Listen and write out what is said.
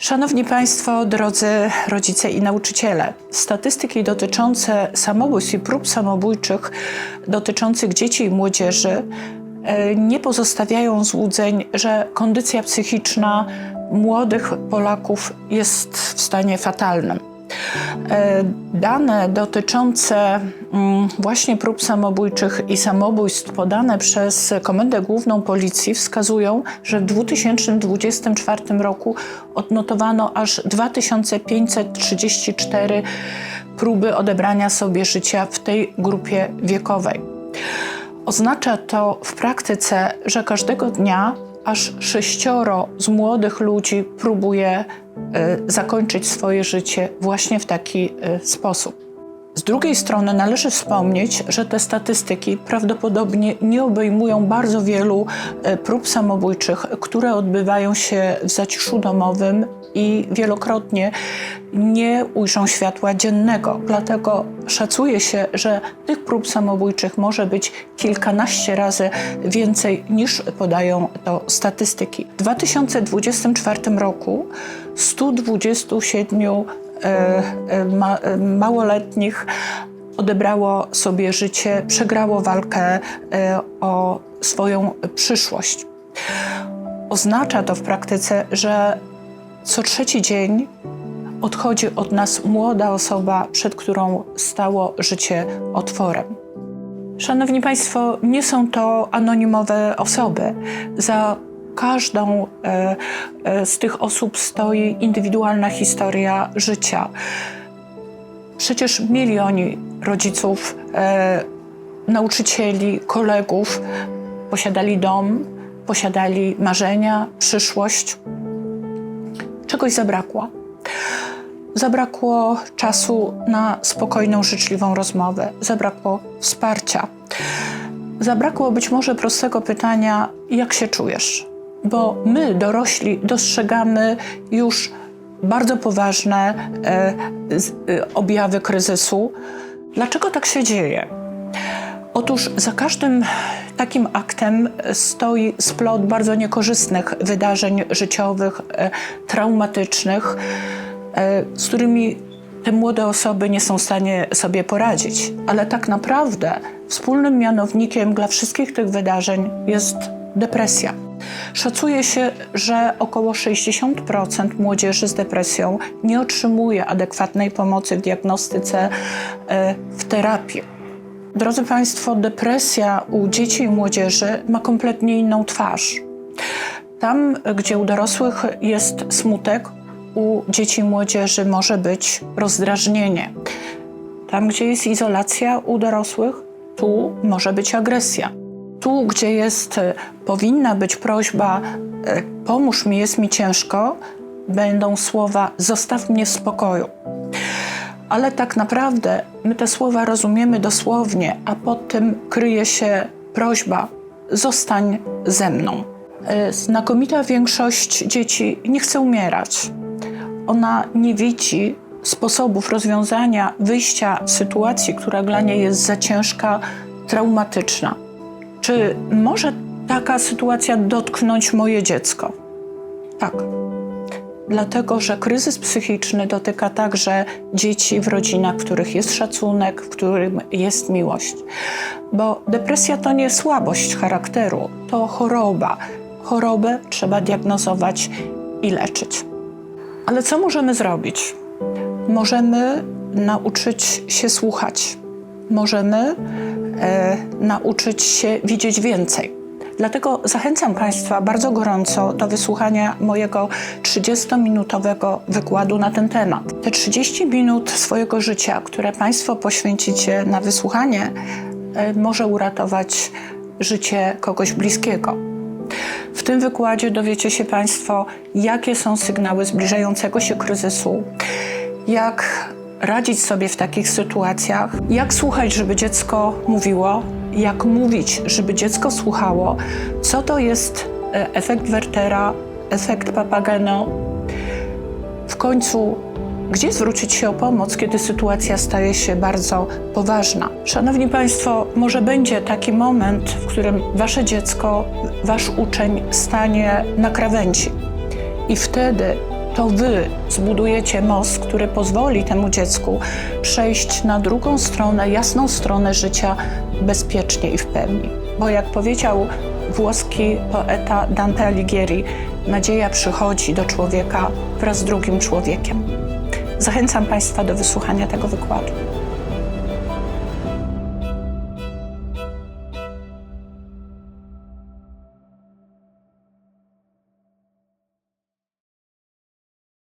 Szanowni Państwo, drodzy rodzice i nauczyciele, statystyki dotyczące samobójstw i prób samobójczych dotyczących dzieci i młodzieży e, nie pozostawiają złudzeń, że kondycja psychiczna młodych Polaków jest w stanie fatalnym. E, Dane dotyczące mm, właśnie prób samobójczych i samobójstw podane przez Komendę Główną Policji wskazują, że w 2024 roku odnotowano aż 2534 próby odebrania sobie życia w tej grupie wiekowej. Oznacza to w praktyce, że każdego dnia aż sześcioro z młodych ludzi próbuje zakończyć swoje życie właśnie w taki e, sposób. Z drugiej strony należy wspomnieć, że te statystyki prawdopodobnie nie obejmują bardzo wielu e, prób samobójczych, które odbywają się w zaciszu domowym i wielokrotnie nie ujrzą światła dziennego. Dlatego szacuje się, że tych prób samobójczych może być kilkanaście razy więcej niż podają to statystyki. W 2024 roku 127 e, e, ma, e, małoletnich odebrało sobie życie, przegrało walkę e, o swoją przyszłość. Oznacza to w praktyce, że co trzeci dzień odchodzi od nas młoda osoba, przed którą stało życie otworem. Szanowni Państwo, nie są to anonimowe osoby. Za każdą e, e, z tych osób stoi indywidualna historia życia. Przecież mieli oni rodziców, e, nauczycieli, kolegów, posiadali dom, posiadali marzenia, przyszłość. Czegoś zabrakło. Zabrakło czasu na spokojną, życzliwą rozmowę, zabrakło wsparcia. Zabrakło być może prostego pytania, jak się czujesz? Bo my, dorośli, dostrzegamy już bardzo poważne e, e, objawy kryzysu. Dlaczego tak się dzieje? Otóż za każdym takim aktem stoi splot bardzo niekorzystnych wydarzeń życiowych, e, traumatycznych, z którymi te młode osoby nie są w stanie sobie poradzić. Ale tak naprawdę wspólnym mianownikiem dla wszystkich tych wydarzeń jest depresja. Szacuje się, że około 60% młodzieży z depresją nie otrzymuje adekwatnej pomocy w diagnostyce, e, w terapii. Drodzy Państwo, depresja u dzieci i młodzieży ma kompletnie inną twarz. Tam, gdzie u dorosłych jest smutek, u dzieci i młodzieży może być rozdrażnienie. Tam, gdzie jest izolacja u dorosłych, tu może być agresja. Tu, gdzie jest, e, powinna być prośba, e, pomóż mi, jest mi ciężko, będą słowa zostaw mnie w spokoju. Ale tak naprawdę my te słowa rozumiemy dosłownie, a pod tym kryje się prośba: zostań ze mną. E, Znakomita większość dzieci nie chce umierać. Ona nie widzi sposobów rozwiązania wyjścia z sytuacji, która dla niej jest za ciężka, traumatyczna. Czy może taka sytuacja dotknąć moje dziecko? Tak dlatego że kryzys psychiczny dotyka także dzieci w rodzinach, w których jest szacunek, w którym jest miłość. Bo depresja to nie słabość charakteru, to choroba. Chorobę trzeba diagnozować i leczyć. Ale co możemy zrobić? Możemy nauczyć się słuchać, możemy e, nauczyć się widzieć więcej. Dlatego zachęcam Państwa bardzo gorąco do wysłuchania mojego 30-minutowego wykładu na ten temat. Te 30 minut swojego życia, które Państwo poświęcicie na wysłuchanie, e, może uratować życie kogoś bliskiego. W tym wykładzie dowiecie się Państwo, jakie są sygnały zbliżającego się kryzysu, jak radzić sobie w takich sytuacjach, jak słuchać, żeby dziecko mówiło, jak mówić, żeby dziecko słuchało, co to jest e, efekt Wertera, efekt Papageno. W końcu, gdzie zwrócić się o pomoc, kiedy sytuacja staje się bardzo poważna. Szanowni Państwo, może będzie taki moment, w którym Wasze dziecko, Wasz uczeń stanie na krawędzi. I wtedy To wy zbudujecie most, który pozwoli temu dziecku przejść na drugą stronę, jasną stronę życia bezpiecznie i w pełni. Bo jak powiedział włoski poeta Dante Alighieri, nadzieja przychodzi do człowieka wraz z drugim człowiekiem. Zachęcam Państwa do wysłuchania tego wykładu.